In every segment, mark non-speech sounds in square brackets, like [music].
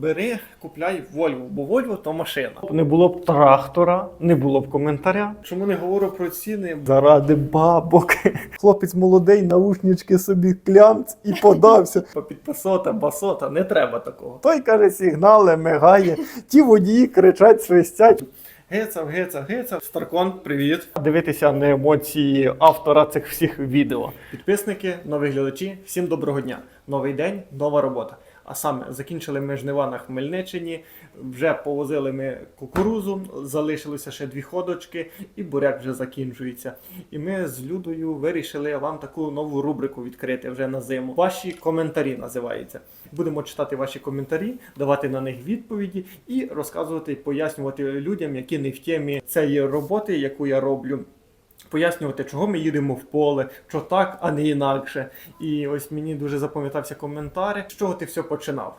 Бери, купляй Volvo, бо Volvo то машина. Не було б трактора, не було б коментаря. Чому не говорю про ціни? Заради бабок. [laughs] Хлопець молодий, наушнички собі клямц і подався. [laughs] По підписота, басота, не треба такого. Той каже, сигнали, мигає. Ті водії кричать, свистять. Гецав, гецав, гецав. Старкон, привіт. Дивитися на емоції автора цих всіх відео. Підписники, нові глядачі, всім доброго дня. Новий день, нова робота. А саме закінчили ми жнива на Хмельниччині, вже повозили ми кукурузу, залишилося ще дві ходочки, і буряк вже закінчується. І ми з Людою вирішили вам таку нову рубрику відкрити вже на зиму. Ваші коментарі називається. Будемо читати ваші коментарі, давати на них відповіді і розказувати, пояснювати людям, які не в темі цієї роботи, яку я роблю. Пояснювати, чого ми їдемо в поле, що так, а не інакше. І ось мені дуже запам'ятався коментар, з чого ти все починав.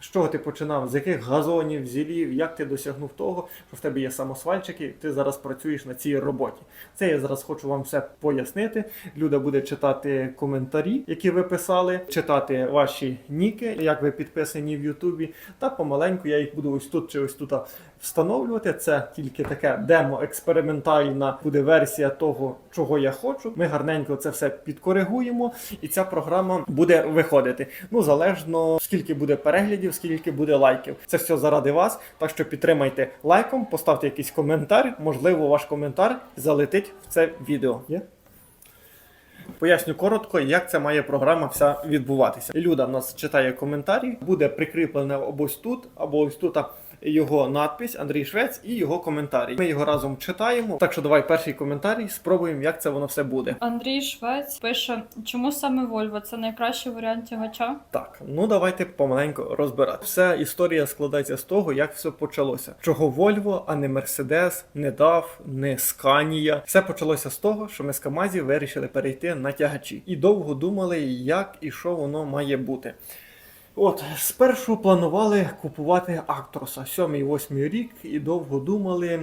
З чого ти починав? З яких газонів, зілів, як ти досягнув того, що в тебе є самосвальчики, ти зараз працюєш на цій роботі. Це я зараз хочу вам все пояснити. Люда буде читати коментарі, які ви писали, читати ваші ніки, як ви підписані в Ютубі. Та помаленьку я їх буду ось тут чи ось тут встановлювати. Це тільки таке демо експериментальна буде версія того, чого я хочу. Ми гарненько це все підкоригуємо, і ця програма буде виходити. Ну залежно скільки буде переглядів, скільки буде лайків. Це все заради вас. Так що підтримайте лайком, поставте якийсь коментар. Можливо, ваш коментар залетить в це відео. Є? Поясню коротко, як ця має програма вся відбуватися. Люда в нас читає коментарі, буде прикріплене або ось тут, або ось тут його надпись Андрій Швець і його коментарі. Ми його разом читаємо. Так що давай перший коментарій, спробуємо, як це воно все буде. Андрій Швець пише, чому саме Вольво? Це найкращий варіант тягача? Так, ну давайте помаленьку розбирати. Вся історія складається з того, як все почалося. Чого Вольво, а не Мерседес, не DAF, не Сканія. Все почалося з того, що ми з Камазі вирішили перейти на тягачі і довго думали, як і що воно має бути. От, спершу планували купувати Актроса 7-8 рік і довго думали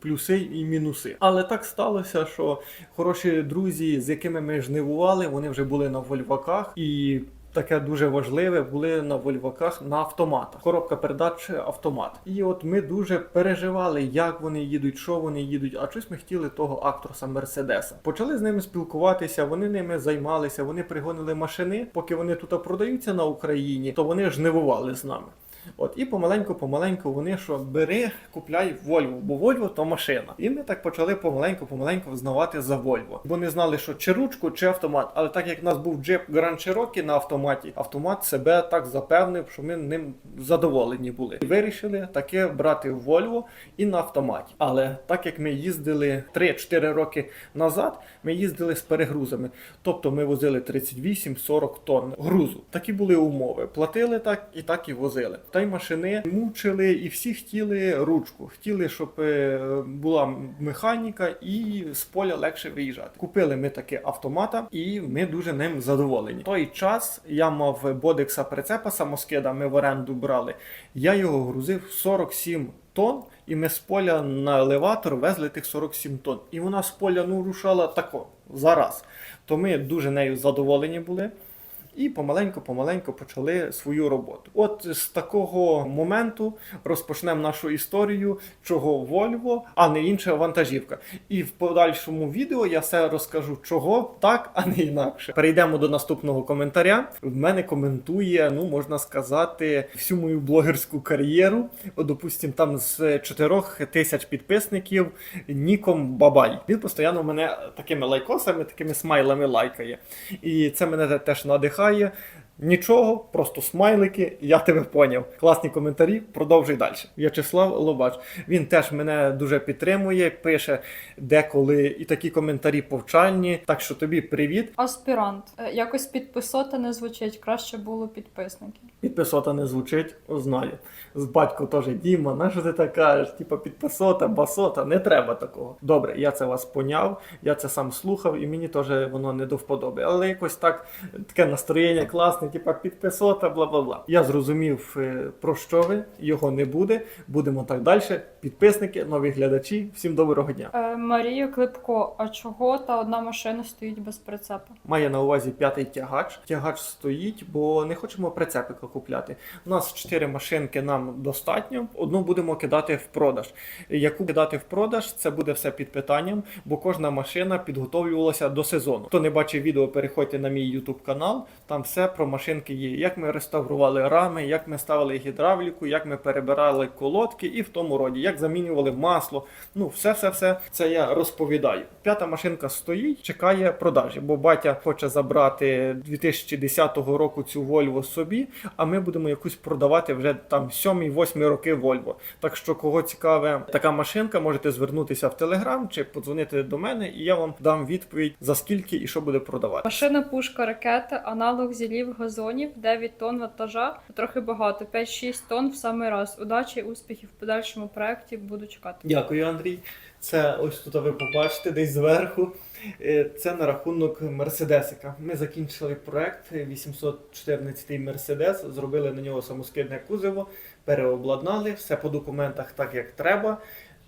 плюси і мінуси. Але так сталося, що хороші друзі, з якими ми жнивували, вони вже були на вольваках і. Таке дуже важливе були на вольваках на автоматах. Коробка передач автомат. І от ми дуже переживали, як вони їдуть, що вони їдуть. А щось ми хотіли того актроса Мерседеса. Почали з ними спілкуватися, вони ними займалися, вони пригонили машини. Поки вони тут продаються на Україні, то вони жнивували з нами. От і помаленьку, помаленьку вони що бери, купляй Volvo, бо Volvo то машина. І ми так почали помаленьку, помаленьку взнавати за Volvo. Бо не знали, що чи ручку, чи автомат. Але так як в нас був джип Grand Cherokee на автоматі, автомат себе так запевнив, що ми ним задоволені були. І вирішили таке брати Volvo і на автоматі. Але так як ми їздили 3-4 роки назад, ми їздили з перегрузами. Тобто ми возили 38-40 тонн грузу. Такі були умови. Платили так і так і возили. Та й машини мучили, і всі хотіли ручку. Хотіли, щоб е, була механіка і з поля легше виїжджати. Купили ми таке автомата, і ми дуже ним задоволені. В той час я мав бодекса прицепа самоскида, ми в оренду брали. Я його грузив 47 тонн, і ми з поля на елеватор везли тих 47 тонн. І вона з поля ну рушала тако зараз. То ми дуже нею задоволені були. І помаленьку-помаленьку почали свою роботу. От з такого моменту розпочнемо нашу історію, чого Вольво, а не інша вантажівка. І в подальшому відео я все розкажу, чого так, а не інакше. Перейдемо до наступного коментаря. В мене коментує, ну можна сказати, всю мою блогерську кар'єру. Допустим, там з 4 тисяч підписників Ніком Бабай. Він постійно мене такими лайкосами, такими смайлами лайкає. І це мене теж надихає. Нічого, просто смайлики, я тебе поняв. Класні коментарі, продовжуй далі. В'ячеслав Лобач. Він теж мене дуже підтримує, пише деколи і такі коментарі повчальні. Так що тобі привіт. Аспірант. Е, Якось підписота не звучить, краще було підписники. Підписота не звучить, знаю. З батько теж Діма, на що ти так кажеш? Типа підписота, басота, не треба такого. Добре, я це вас поняв, я це сам слухав, і мені теж воно не до вподоби. Але якось так таке настроєння класне, типа підписота, бла бла бла. Я зрозумів, е, про що ви, його не буде. Будемо так далі. Підписники, нові глядачі. Всім доброго дня. Е, Марія Клипко, а чого та одна машина стоїть без прицепа? Має на увазі п'ятий тягач. Тягач стоїть, бо не хочемо прицепика купляти. У нас чотири машинки нам достатньо. Одну будемо кидати в продаж. Яку кидати в продаж, це буде все під питанням, бо кожна машина підготовлювалася до сезону. Хто не бачив відео, переходьте на мій YouTube канал. Там все про машинки є. Як ми реставрували рами, як ми ставили гідравліку, як ми перебирали колодки і в тому роді, як замінювали масло. Ну, все, все, все це я розповідаю. П'ята машинка стоїть, чекає продажі, бо батя хоче забрати 2010 року цю Volvo собі, а ми будемо якусь продавати вже там 7-8 роки Volvo. Так що, кого цікаве така машинка, можете звернутися в Telegram чи подзвонити до мене, і я вам дам відповідь за скільки і що буде продавати. Машина пушка ракета, аналог зілів газонів, 9 тонн вантажа, трохи багато, 5-6 тонн в самий раз. Удачі, успіхів в подальшому проєкті буду чекати. Дякую, Андрій. Це ось тут ви побачите десь зверху. Е, Це на рахунок Мерседесика. Ми закінчили проект 814 Мерседес, зробили на нього самоскидне кузово, переобладнали, все по документах так, як треба.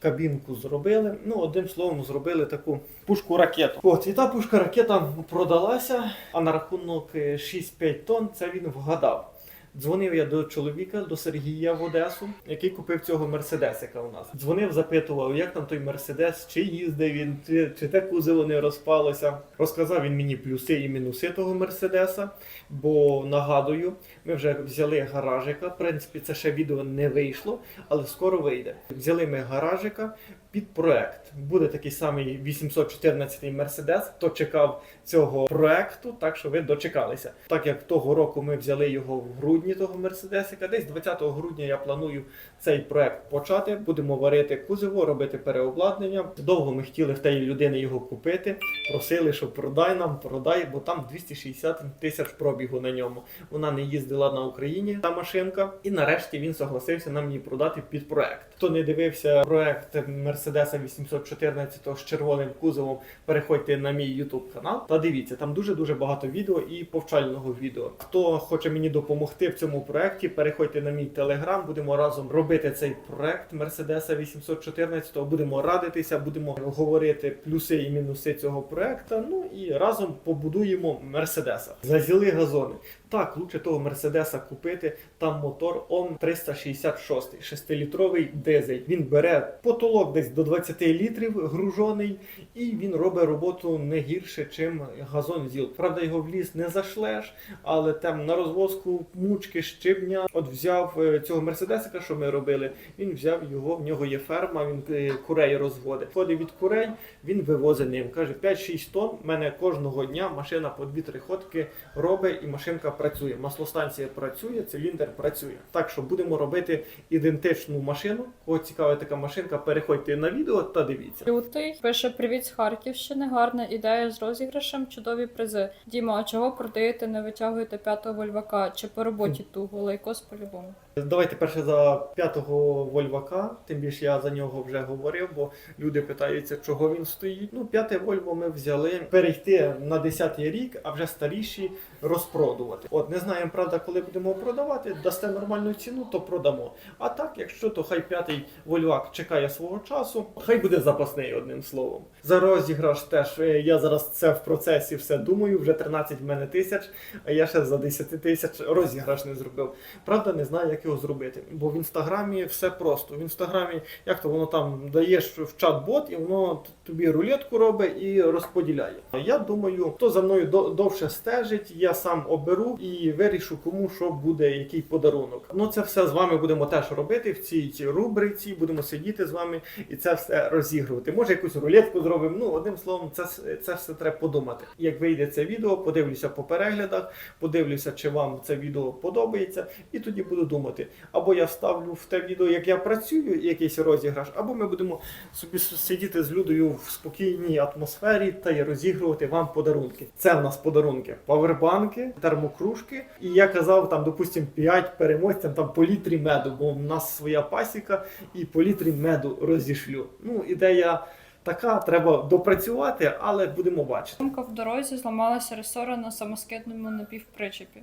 Кабінку зробили. Ну, одним словом, зробили таку пушку ракету. От, і та пушка ракета продалася, а на рахунок е, 6-5 тонн це він вгадав. Дзвонив я до чоловіка, до Сергія в Одесу, який купив цього мерседесика у нас. Дзвонив, запитував, як там той мерседес, чи їздив він, чи, чи те кузово не розпалося. Розказав він мені плюси і мінуси того мерседеса. Бо нагадую, ми вже взяли гаражика. В принципі, це ще відео не вийшло, але скоро вийде. Взяли ми гаражика під проект. Буде такий самий 814 мерседес. Хто чекав цього проекту, так що ви дочекалися. Так як того року ми взяли його в грудні того мерседесика, десь 20 грудня я планую цей проект почати. Будемо варити кузово, робити переобладнання. Довго ми хотіли в тієї людини його купити. Просили, що продай нам, продай, бо там 260 тисяч пробігу на ньому. Вона не їздила на Україні, та машинка. І нарешті він согласився нам її продати під проект. Хто не дивився проект Мерседеса 814 з червоним кузовом, переходьте на мій YouTube канал та дивіться, там дуже дуже багато відео і повчального відео. Хто хоче мені допомогти в цьому проекті, переходьте на мій телеграм. Будемо разом робити цей проект Мерседеса 814. Будемо радитися, будемо говорити плюси і мінуси цього проекту. Ну і разом побудуємо Мерседеса. Зазіли газони. Так, лучше того Мерседеса купити. Там мотор ОМ 366, 6-літровий дизель. Він бере потолок десь до 20 літрів гружений, і він робить роботу не гірше, чим газон зіл. Правда, його в ліс не зашлеш, але там на розвозку мучки щебня. От взяв е, цього мерседесика, що ми робили. Він взяв його, в нього є ферма, він е, курей розводить. Ходить від курей, він вивозить ним. Каже, 5-6 тонн. в мене кожного дня машина по 2-3 ходки робить і машинка працює. Маслостанція працює, циліндр працює. Так що будемо робити ідентичну машину. Кого цікавить така машинка, переходьте на відео та дивіться. Лютий пише привіт з Харківщини. Гарна ідея з розіграшем, чудові призи. Діма, а чого продаєте, не витягуєте п'ятого вольвака? Чи по роботі [laughs] туго лайкос по-любому? Давайте перше за п'ятого Вольвака, тим більше я за нього вже говорив, бо люди питаються, чого він стоїть. Ну, п'яте Вольво ми взяли перейти на 10-й рік, а вже старіші розпродувати. От не знаємо, правда, коли будемо продавати, дасте нормальну ціну, то продамо. А так, якщо то хай п'ятий Вольвак чекає свого часу, хай буде запасний одним словом. За розіграш теж е, я зараз це в процесі все думаю. Вже 13 в мене тисяч, а я ще за 10 тисяч розіграш не зробив. Правда, не знаю, як його зробити. Бо в інстаграмі все просто. В інстаграмі, як то воно там даєш в чат-бот, і воно тобі рулетку робить і розподіляє. Я думаю, хто за мною довше стежить, я сам оберу і вирішу, кому що буде, який подарунок. Ну це все з вами будемо теж робити в цій рубриці. Будемо сидіти з вами і це все розігрувати. Може, якусь рулетку зробимо. Ну, одним словом, це, це все треба подумати. Як вийде це відео, подивлюся по переглядах, подивлюся, чи вам це відео подобається, і тоді буду думати. Або я вставлю в те відео, як я працюю, якийсь розіграш, або ми будемо собі сидіти з людою в спокійній атмосфері та й розігрувати вам подарунки. Це в нас подарунки: павербанки, термокружки. І я казав, там, допустим, 5 переможцям там по літрі меду, бо в нас своя пасіка, і по літрі меду розішлю. Ну, ідея. Така треба допрацювати, але будемо бачити. Сумка в дорозі зламалася ресора на самоскидному напівпричепі.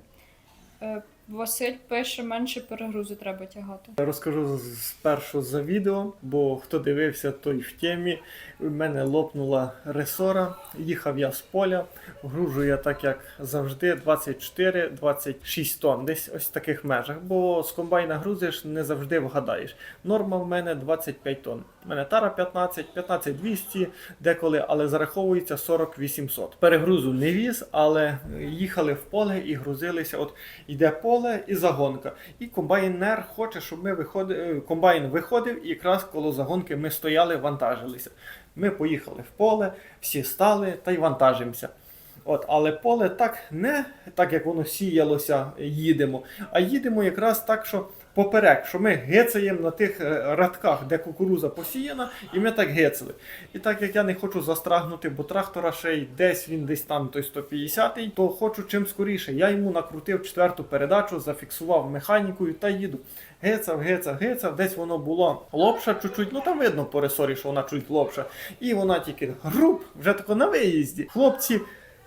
Василь пише, менше перегрузи треба тягати. Розкажу спершу за відео, бо хто дивився, той в темі. У мене лопнула ресора. Їхав я з поля. Гружу я так, як завжди, 24-26 тонн, десь ось в таких межах. Бо з комбайна грузиш не завжди вгадаєш. Норма в мене 25 тонн. У мене тара 15, 15 200 деколи, але зараховується 40 800. Перегрузу не віз, але їхали в поле і грузилися. От йде поле і загонка. І комбайнер хоче, щоб ми виходили. Комбайн виходив, і якраз коло загонки ми стояли, вантажилися. Ми поїхали в поле, всі стали та й вантажимося. От, але поле так не так, як воно сіялося, їдемо, а їдемо якраз так, що поперек, що ми гецаємо на тих е, радках, де кукуруза посіяна, і ми так гецали. І так як я не хочу застрагнути, бо трактора ще й десь він десь там той 150-й, то хочу чим скоріше. Я йому накрутив четверту передачу, зафіксував механікою та їду. Гецав, гецав, гецав, десь воно було лопша чуть-чуть, ну там видно по ресорі, що вона чуть лопша. І вона тільки груб, вже тако на виїзді. Хлопці.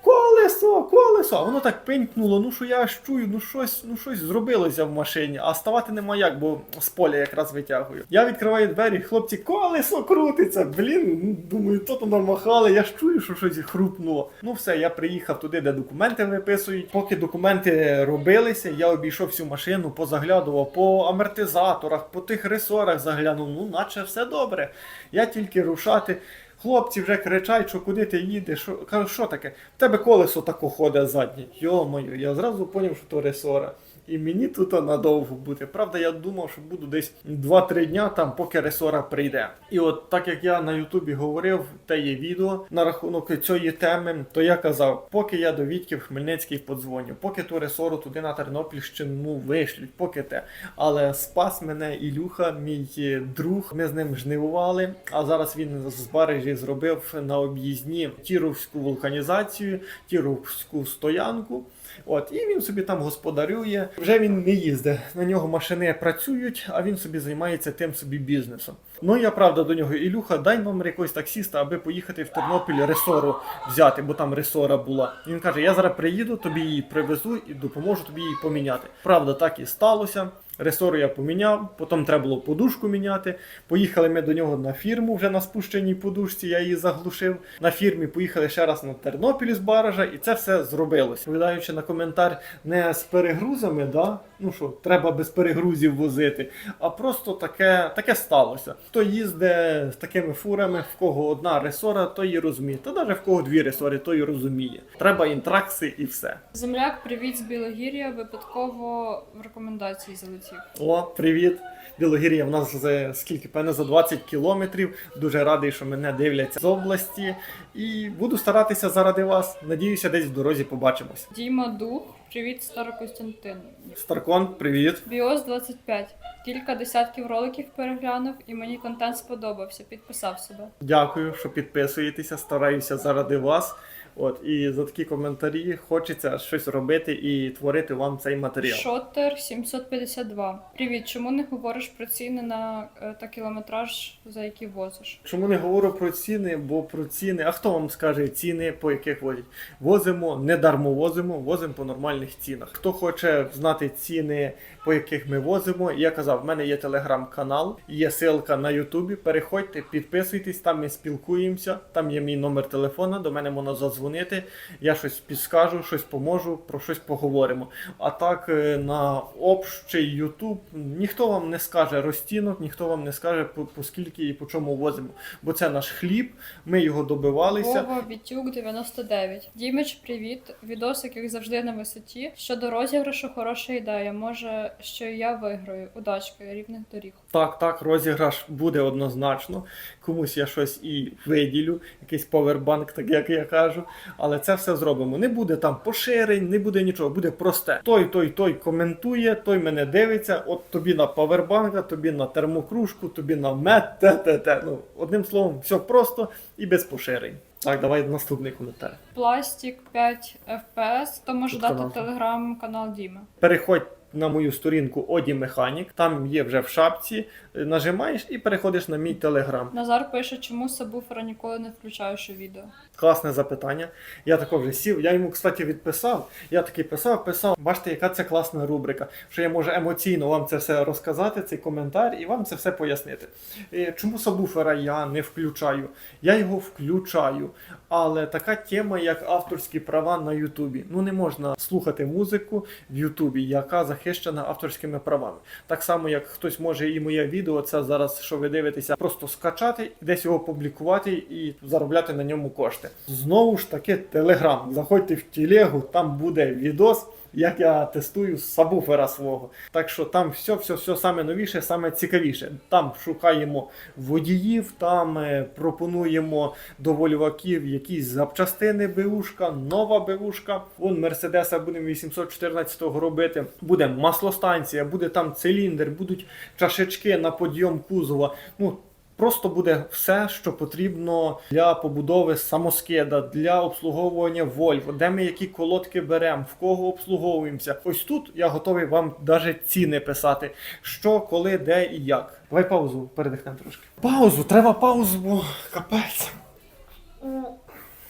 Колесо, колесо! Воно так пенькнуло, ну що я аж чую, ну щось, ну щось зробилося в машині, а ставати нема як, бо з поля якраз витягую. Я відкриваю двері, хлопці, колесо крутиться. Блін, ну, думаю, то там намахали, я ж чую, що щось хрупнуло. Ну все, я приїхав туди, де документи виписують. Поки документи робилися, я обійшов всю машину, позаглядував по амортизаторах, по тих ресорах заглянув. Ну, наче все добре. Я тільки рушати. Хлопці вже кричать, що куди ти їдеш. Що... Кажу, що таке? В тебе колесо тако ходить заднє. Йо-моє, я зразу зрозумів, що то ресора. І мені тут надовго бути. Правда, я думав, що буду десь 2-3 дня там, поки ресора прийде. І от так як я на Ютубі говорив, те є відео на рахунок цієї теми, то я казав, поки я до Вітьків Хмельницький подзвоню, поки ту ресору туди на Тернопільщину вишлють, поки те. Але спас мене Ілюха, мій друг. Ми з ним жнивували. А зараз він з барежі зробив на об'їзні Тіровську вулканізацію, Тіровську стоянку. От, і він собі там господарює. Вже він не їздить. На нього машини працюють, а він собі займається тим собі бізнесом. Ну я правда до нього, Ілюха, дай номер якогось таксіста, аби поїхати в Тернопіль ресору взяти, бо там ресора була. Він каже: Я зараз приїду, тобі її привезу і допоможу тобі її поміняти. Правда, так і сталося. Ресору я поміняв, потім треба було подушку міняти. Поїхали ми до нього на фірму вже на спущеній подушці, я її заглушив. На фірмі поїхали ще раз на Тернопіль з баража, і це все зробилось. Відповідаючи на коментар не з перегрузами, да? ну що, треба без перегрузів возити, а просто таке, таке сталося. Хто їздить з такими фурами, в кого одна ресора, той і розуміє. Та навіть в кого дві ресори, той і розуміє. Треба інтракси і все. Земляк, привіт з Білогір'я, випадково в рекомендації залетів. О, привіт! Білогір'я в нас за скільки певне за 20 кілометрів. Дуже радий, що мене дивляться з області. І буду старатися заради вас. Надіюся, десь в дорозі побачимось. Діма Дух, привіт, Старокостянтин. Старкон, привіт. Біос 25. Кілька десятків роликів переглянув і мені контент сподобався. Підписав себе. Дякую, що підписуєтеся. Стараюся заради вас. От і за такі коментарі хочеться щось робити і творити вам цей матеріал. Шотер 752. Привіт, чому не говориш про ціни на е, та кілометраж, за які возиш? Чому не говорю про ціни? Бо про ціни. А хто вам скаже ціни, по яких возять? Возимо, не дармо возимо, возимо по нормальних цінах. Хто хоче знати ціни, по яких ми возимо, я казав, в мене є телеграм-канал, є ссылка на Ютубі. Переходьте, підписуйтесь, там ми спілкуємося. Там є мій номер телефона, до мене можна задзвонити. Я щось підскажу, щось поможу, про щось поговоримо. А так е, на общий Ютуб ніхто вам не скаже розцінок, ніхто вам не скаже по, по скільки і по чому возимо. Бо це наш хліб, ми його добивалися. Вова Вітюк 99. Дімич, привіт. Відосик, як завжди, на висоті. Щодо розіграшу, хороша ідея. Може, що і я виграю. Удачки, рівних доріг. Так, так, розіграш буде однозначно. Комусь я щось і виділю, якийсь повербанк, так як я кажу. Але це все зробимо. Не буде там поширень, не буде нічого, буде просте. Той, той, той коментує, той мене дивиться. От тобі на павербанка, тобі на термокружку, тобі на мед, те, те, те. Ну, одним словом, все просто і без поширень. Так, давай наступний коментар. Пластик 5 FPS. То може Тут дати канал. телеграм-канал Діми. Переходь на мою сторінку Оді Механік. Там є вже в шапці. е, Нажимаєш і переходиш на мій телеграм. Назар пише, чому сабвуфера ніколи не включаєш у відео. Класне запитання. Я також вже сів. Я йому, кстати, відписав. Я такий писав, писав. Бачите, яка це класна рубрика. Що я можу емоційно вам це все розказати, цей коментар, і вам це все пояснити. Е, Чому сабвуфера я не включаю? Я його включаю. Але така тема, як авторські права на Ютубі. Ну не можна слухати музику в Ютубі, яка захищена авторськими правами. Так само, як хтось може і моє відео, це зараз, що ви дивитеся, просто скачати, десь його публікувати і заробляти на ньому кошти. Знову ж таки, Телеграм. Заходьте в телегу, там буде відос. Як я тестую сабвуфера свого. Так що там все, все, все саме новіше, саме цікавіше. Там шукаємо водіїв, там е, пропонуємо до вольваків якісь запчастини БУшка, нова БУшка. Вон Мерседеса будемо 814-го робити. Буде маслостанція, буде там циліндр, будуть чашечки на подйом кузова. Ну, Просто буде все, що потрібно для побудови самоскида, для обслуговування Volvo, де ми які колодки беремо, в кого обслуговуємося. Ось тут я готовий вам навіть ціни писати, що, коли, де і як. Давай паузу передихнемо трошки. Паузу, треба паузу, бо капець.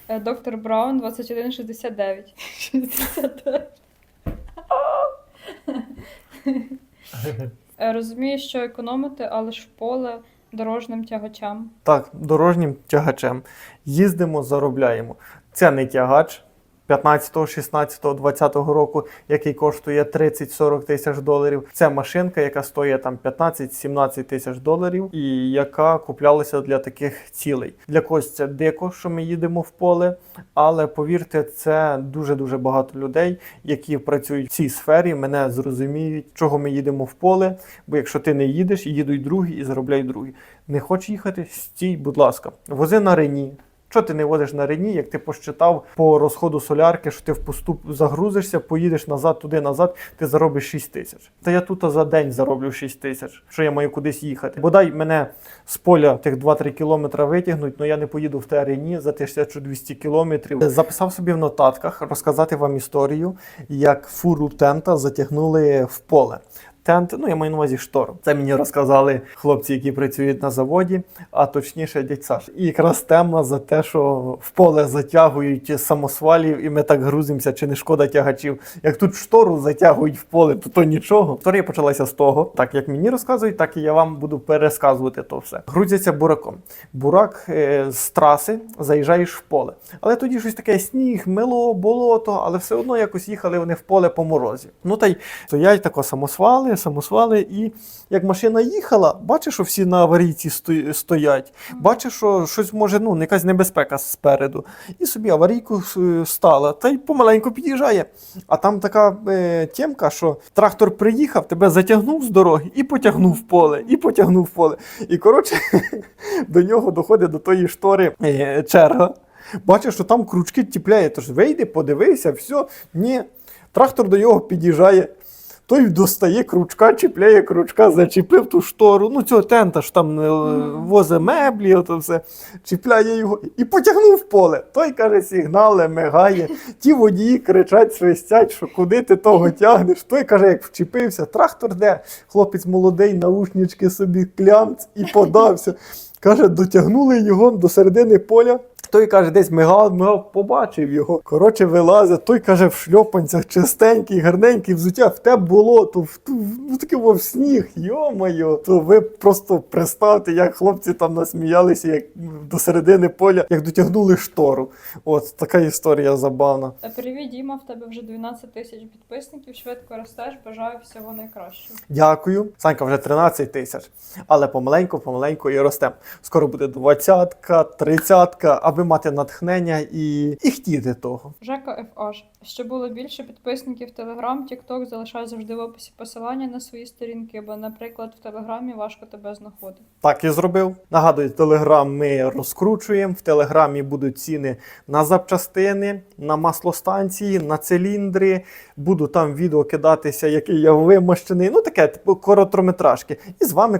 Е, Доктор Браун 2169. 69. [laughs] Е, Розумію, що економити, але ж в поле дорожнім тягачам. Так, дорожнім тягачем. Їздимо, заробляємо. Це не тягач 15, 16, 20 року, який коштує 30-40 тисяч доларів. Це машинка, яка стоїть там 15-17 тисяч доларів, і яка куплялася для таких цілей. Для когось це дико, що ми їдемо в поле, але повірте, це дуже дуже багато людей, які працюють в цій сфері. Мене зрозуміють, чого ми їдемо в поле. Бо якщо ти не їдеш, їдуть другі і заробляють другі. Не хочеш їхати? Стій, будь ласка, вози на рені. Що ти не возиш на рені, як ти посчитав по розходу солярки, що ти в поступ загрузишся, поїдеш назад, туди назад, ти заробиш 6 тисяч. Та я тут за день зароблю 6 тисяч, що я маю кудись їхати. Бодай мене з поля тих 2-3 кілометри витягнуть, але я не поїду в те рені за 1200 кілометрів. Записав собі в нотатках розказати вам історію, як фуру тента затягнули в поле. Тент, ну я маю на увазі шторм. Це мені розказали хлопці, які працюють на заводі, а точніше дядь Саш. І якраз тема за те, що в поле затягують самосвалів, і ми так грузимося, чи не шкода тягачів. Як тут штору затягують в поле, то то нічого. Історія почалася з того, так як мені розказують, так і я вам буду пересказувати то все. Грузяться бураком. Бурак е, з траси заїжджаєш в поле. Але тоді щось таке сніг, мило, болото, але все одно якось їхали вони в поле по морозі. Ну та й стоять тако самосвали, самосвали, і як машина їхала, бачиш, що всі на аварійці стоять. Бачиш, що щось може, ну, якась небезпека спереду. І собі аварійку е, стала, та й помаленьку під'їжджає. А там така е, тємка, що трактор приїхав, тебе затягнув з дороги і потягнув в поле, і потягнув в поле. І коротше, [laughs] до нього доходить до тої штори е, черга. Бачиш, що там крючки тіпляє, тож вийди, подивися, все. Ні. Трактор до нього під'їжджає. Той достає крючка, чіпляє крючка, зачепив ту штору. Ну, цього тента ж там е, возе меблі, ото все, чіпляє його і потягнув в поле. Той каже, сигнале, мигає. Ті водії кричать, свистять, що куди ти того тягнеш. Той каже, як вчепився, трактор де, хлопець молодий, наушнички собі клямц і подався. Каже, дотягнули його до середини поля. Той каже, десь мигав, мигав, побачив його. Коротше, вилазить. Той каже, в шльопанцях чистенький, гарненький взуття, в те болото, в, ту- в таке во, в сніг. Йо-моє, то ви просто представте, як хлопці там насміялися, як до середини поля, як дотягнули штору. От така історія забавна. Та привіт, Діма, в тебе вже 12 тисяч підписників, швидко ростеш, бажаю всього найкращого. Дякую. Санька вже 13 тисяч. Але помаленьку, помаленьку і ростемо. Скоро буде двадцятка, тридцятка, аби мати натхнення і, і хотіти того. Жека FH. Щоб було більше підписників Телеграм, Тікток залишай завжди в описі посилання на свої сторінки, бо, наприклад, в Телеграмі важко тебе знаходити. Так і зробив. Нагадую, телеграм ми розкручуємо. В телеграмі будуть ціни на запчастини, на маслостанції, на циліндри. Буду там відео кидатися, який я вимощений. Ну таке, типу, коротрометражки. І з вами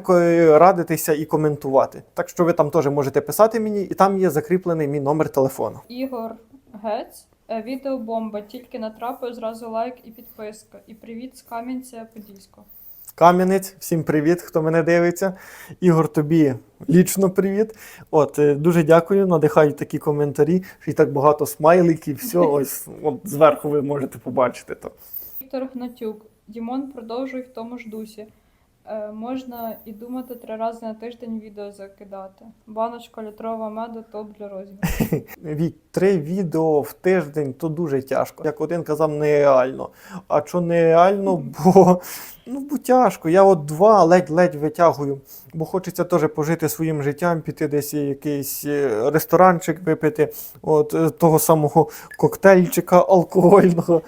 радитися і коментувати. Так що ви там теж можете писати мені, і там є закріплений мій номер телефону. Ігор Гець Е, Відео бомба, тільки натрапив, зразу лайк і підписка. І привіт з Кам'янця Подільського. Кам'янець, всім привіт, хто мене дивиться. Ігор, тобі лічно привіт. От, е, дуже дякую, надихають такі коментарі, що і так багато смайликів, [laughs] все, ось от зверху ви можете побачити то. Віктор Гнатюк. Дімон продовжуй в тому ж дусі. Е, можна і думати три рази на тиждень відео закидати. Баночка літрова меду топ для розіграшу. [laughs] Від три відео в тиждень то дуже тяжко. Як один казав, нереально. А що нереально, бо, ну, бо тяжко. Я от два ледь-ледь витягую, бо хочеться теж пожити своїм життям, піти десь якийсь е, ресторанчик випити, от е, того самого коктейльчика алкогольного.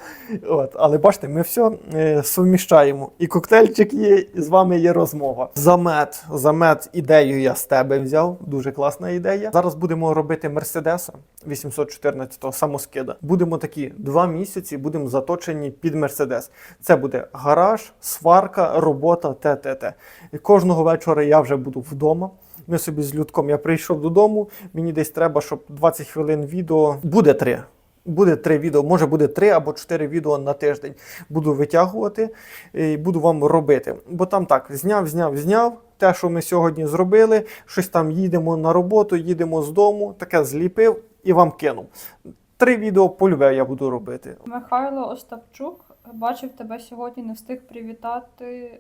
От. Але бачите, ми все е, суміщаємо. І коктейльчик є, і з вами є розмова. Замет, замет ідею я з тебе взяв. Дуже класна ідея. Зараз будемо робити Мерседеса 814-го самоскида. Будемо такі два місяці, будемо заточені під Мерседес. Це буде гараж, сварка, робота, т-т-т. І кожного вечора я вже буду вдома. Ми собі з Людком я прийшов додому. Мені десь треба, щоб 20 хвилин відео буде три. Буде три відео, може буде три або чотири відео на тиждень. Буду витягувати і буду вам робити. Бо там так, зняв, зняв, зняв. Те, що ми сьогодні зробили, щось там їдемо на роботу, їдемо з дому, таке зліпив і вам кинув. Три відео полюбе я буду робити. Михайло Остапчук. Бачив тебе сьогодні, не встиг привітати,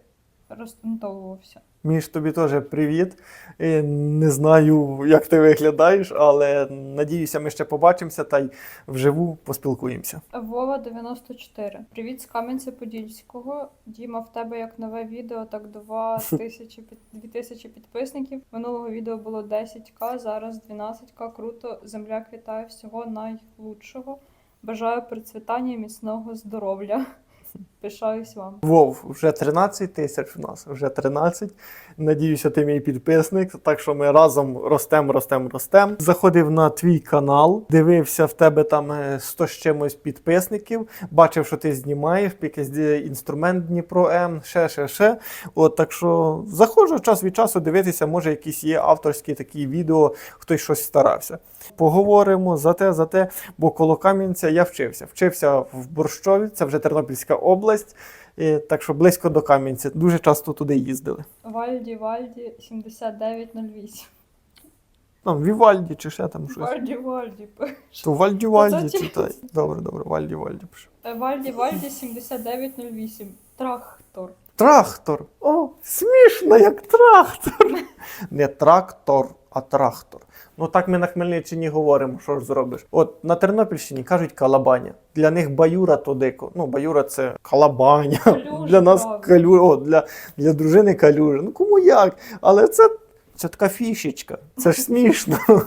розтантовувався. Міш, тобі теж привіт. Е, Не знаю, як ти виглядаєш, але надіюся, ми ще побачимося та й вживу поспілкуємося. Вова 94. Привіт з Кам'янця Подільського. Діма, в тебе як нове відео, так 2 [laughs] тисячі під- 2 тисячі підписників. Минулого відео було 10к, зараз 12к. Круто. Земляк вітає всього найлучшого. Бажаю процвітання і міцного здоров'я. Пишаюсь вам. Вов, вже 13 тисяч у нас, вже 13. Надіюся, ти мій підписник. Так що ми разом ростем, ростем, ростем. Заходив на твій канал, дивився в тебе там е, 100 з чимось підписників. Бачив, що ти знімаєш якийсь е, інструмент Дніпро М, ще, ще, ще. От так що заходжу час від часу дивитися, може, якісь є авторські такі відео, хтось щось старався. Поговоримо за те, за те, бо коло Кам'янця я вчився. Вчився в Борщові, це вже Тернопільська область. Е, Так що близько до Кам'янця. Дуже часто туди їздили. Вальді Вальді 7908. Там Вівальді чи ще там щось. Вальді Вальді. пише. То Вальді Вальді читай. Добре, добре, Вальді Вальді пише. Вальді Вальді 7908. Трактор. Трактор. О, смішно, як трактор. [laughs] Не трактор, а трактор. Ну так ми на Хмельниччині говоримо, що ж зробиш. От на Тернопільщині кажуть калабаня. Для них баюра то дико. Ну, баюра це калабаня. Калюжа, для нас правда. калю... О, для, для дружини калюжа. Ну кому як? Але це, це така фішечка. Це ж смішно. [laughs]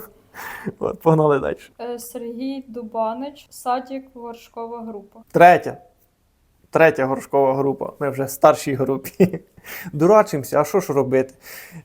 От, погнали далі. Е, Сергій Дубанич, Садік, Горшкова група. Третя. Третя горшкова група. Ми вже в старшій групі. [laughs] Дурачимося, а що ж робити?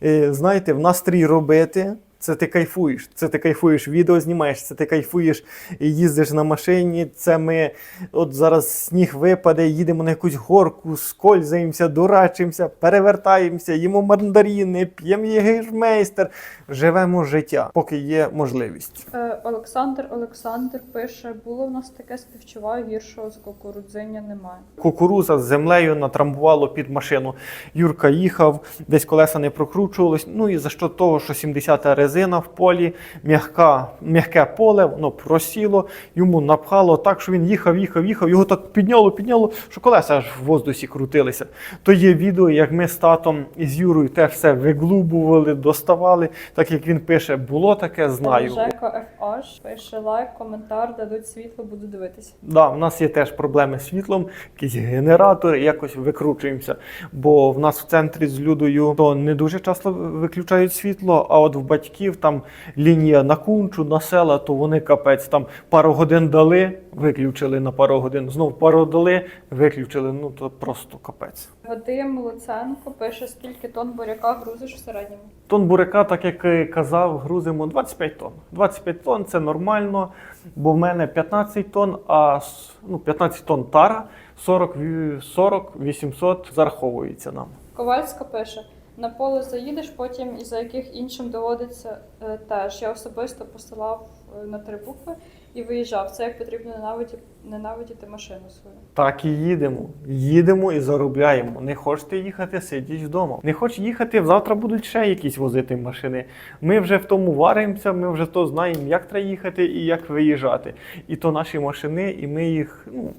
Е, знаєте, в настрій робити. Це ти кайфуєш. Це ти кайфуєш, відео знімаєш, це ти кайфуєш, і їздиш на машині. Це ми от зараз сніг випаде, їдемо на якусь горку, скользаємося, дурачимося, перевертаємося, їмо мандаріни, п'ємо єгижмейстер, живемо життя, поки є можливість. Е, Олександр Олександр пише: було в нас таке співчуваю, гіршого з кукурудзиння немає. Кукуруза з землею натрамбувало під машину. Юрка їхав, десь колеса не прокручувалось. Ну і за що того, що 70-та резина в полі, м'яка, м'яке поле, воно просіло, йому напхало так, що він їхав, їхав, їхав, його так підняло, підняло, що колеса аж в воздусі крутилися. То є відео, як ми з татом і з Юрою те все виглубували, доставали. Так як він пише, було таке, знаю. Жека FH пише лайк, коментар, дадуть світло, буду дивитися. Да, в нас є теж проблеми з світлом, якісь генератори, якось викручуємося. Бо в нас в центрі з людою то не дуже часто виключають світло, а от в батьків там лінія на кунчу, на села, то вони капець там пару годин дали, виключили на пару годин, знов пару дали, виключили. Ну то просто капець. Вадим Луценко пише, скільки тонн буряка грузиш в середньому. Тон буряка, так як і казав, грузимо 25 тонн. 25 тонн це нормально, бо в мене 15 тонн, а ну, 15 тонн тара, 40, 40 800 зараховується нам. Ковальська пише: на поле заїдеш, потім і за яких іншим доводиться е, теж. Я особисто посилав е, на три букви. і виїжджав. Це як потрібно ненавидіти, ненавидіти машину свою. Так і їдемо. Їдемо і заробляємо. Не хочете їхати, сидіть вдома. Не хочеш їхати, завтра будуть ще якісь возити машини. Ми вже в тому варимося, ми вже то знаємо, як треба їхати і як виїжджати. І то наші машини, і ми їх ну,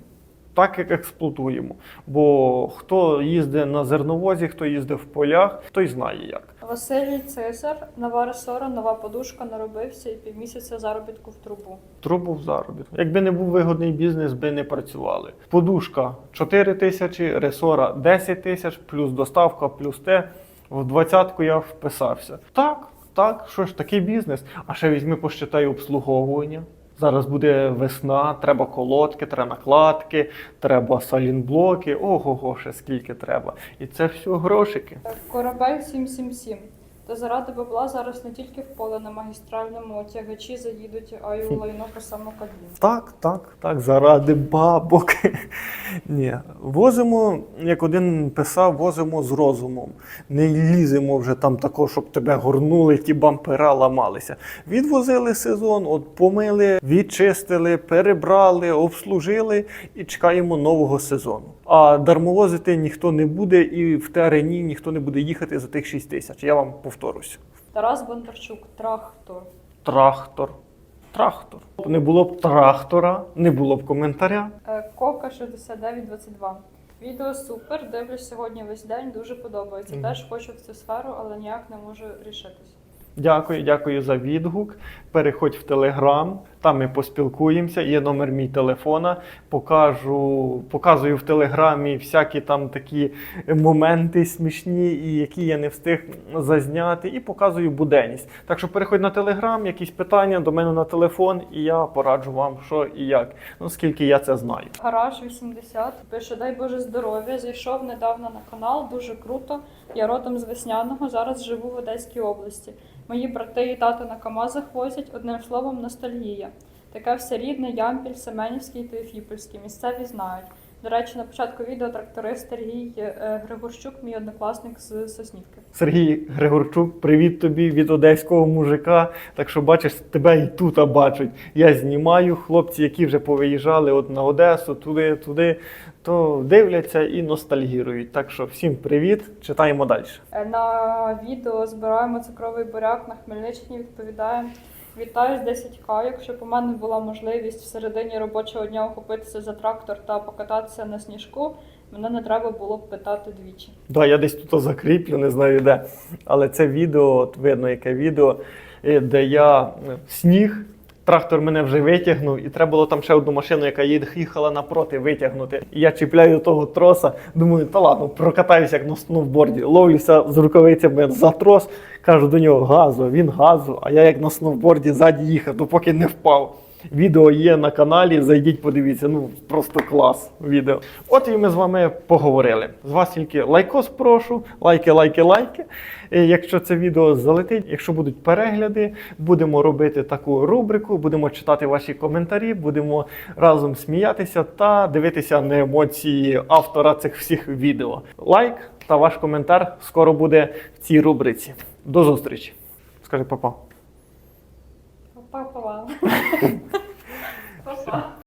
так як експлуатуємо. Бо хто їздить на зерновозі, хто їздить в полях, той знає як. Василій Цесар, нова ресора, нова подушка, наробився і півмісяця заробітку в трубу. Трубу в заробітку. Якби не був вигодний бізнес, би не працювали. Подушка 4 тисячі, ресора 10 тисяч, плюс доставка, плюс те. В двадцятку я вписався. Так, так, що ж такий бізнес. А ще візьми, посчитай обслуговування. Зараз буде весна, треба колодки, треба накладки, треба салінблоки. Ого-го, ще скільки треба. І це все грошики. Корабель 777. Та заради бабла зараз не тільки в поле на магістральному тягачі заїдуть, а й у лайно по саму кабіну. Так, так, так, заради бабок. [laughs] Ні, возимо, як один писав, возимо з розумом. Не ліземо вже там тако, щоб тебе горнули, ті бампера ламалися. Відвозили сезон, от помили, відчистили, перебрали, обслужили і чекаємо нового сезону. А дармовозити ніхто не буде, і в терені ніхто не буде їхати за тих 6 тисяч. Я вам повторюсь. Тарас Бондарчук, трактор. Трактор. Трактор. Не було б трактора, не було б коментаря. Е, Кока 6922. Відео супер. Дивлюсь сьогодні весь день. Дуже подобається. Мгм. Теж хочу в цю сферу, але ніяк не можу рішитись. Дякую, дякую за відгук. Переходь в Телеграм, там ми поспілкуємося. Є номер мій телефона. Покажу, показую в Телеграмі всякі там такі моменти смішні, які я не встиг зазняти, і показую буденність. Так що переходь на Телеграм, якісь питання до мене на телефон, і я пораджу вам, що і як. Ну скільки я це знаю. Гараж 80 пише: дай Боже здоров'я. Зайшов недавно на канал, дуже круто. Я родом з весняного. Зараз живу в Одеській області. Мої брати і тато на Камазах возять. Одним словом, ностальгія. Таке все рідне, Ямпіль, Семенівський та Ефіпольський. Місцеві знають. До речі, на початку відео тракторист Сергій е, Григорчук, мій однокласник з Соснівки. Сергій Григорчук, привіт тобі від одеського мужика. Так що бачиш, тебе і тут бачать. Я знімаю хлопці, які вже повиїжджали от на Одесу, туди, туди, то дивляться і ностальгірують. Так що всім привіт, читаємо далі. Е, На відео збираємо цукровий буряк на Хмельниччині. Відповідаємо. Вітаю з 10К. Якщо б у мене була можливість в середині робочого дня охопитися за трактор та покататися на сніжку, мене не треба було б питати двічі. Да, я десь тут закріплю, не знаю де. Але це відео, от видно, яке відео, е, де я е, сніг. Трактор мене вже витягнув, і треба було там ще одну машину, яка їхала напроти, витягнути. І я чіпляю того троса, думаю, та ладно, прокатаюся як на сноуборді. Ловлюся з рукавицями за трос, кажу до нього газу, він газу, а я як на сноуборді ззаді їхав, допоки не впав. Відео є на каналі, зайдіть, подивіться. Ну просто клас відео. От і ми з вами поговорили. З вас тільки лайкос прошу, лайки, лайки, лайки. Якщо це відео залетить, якщо будуть перегляди, будемо робити таку рубрику, будемо читати ваші коментарі, будемо разом сміятися та дивитися на емоції автора цих всіх відео. Лайк та ваш коментар скоро буде в цій рубриці. До зустрічі. Скажи папа. [laughs] Па-па. Па-па.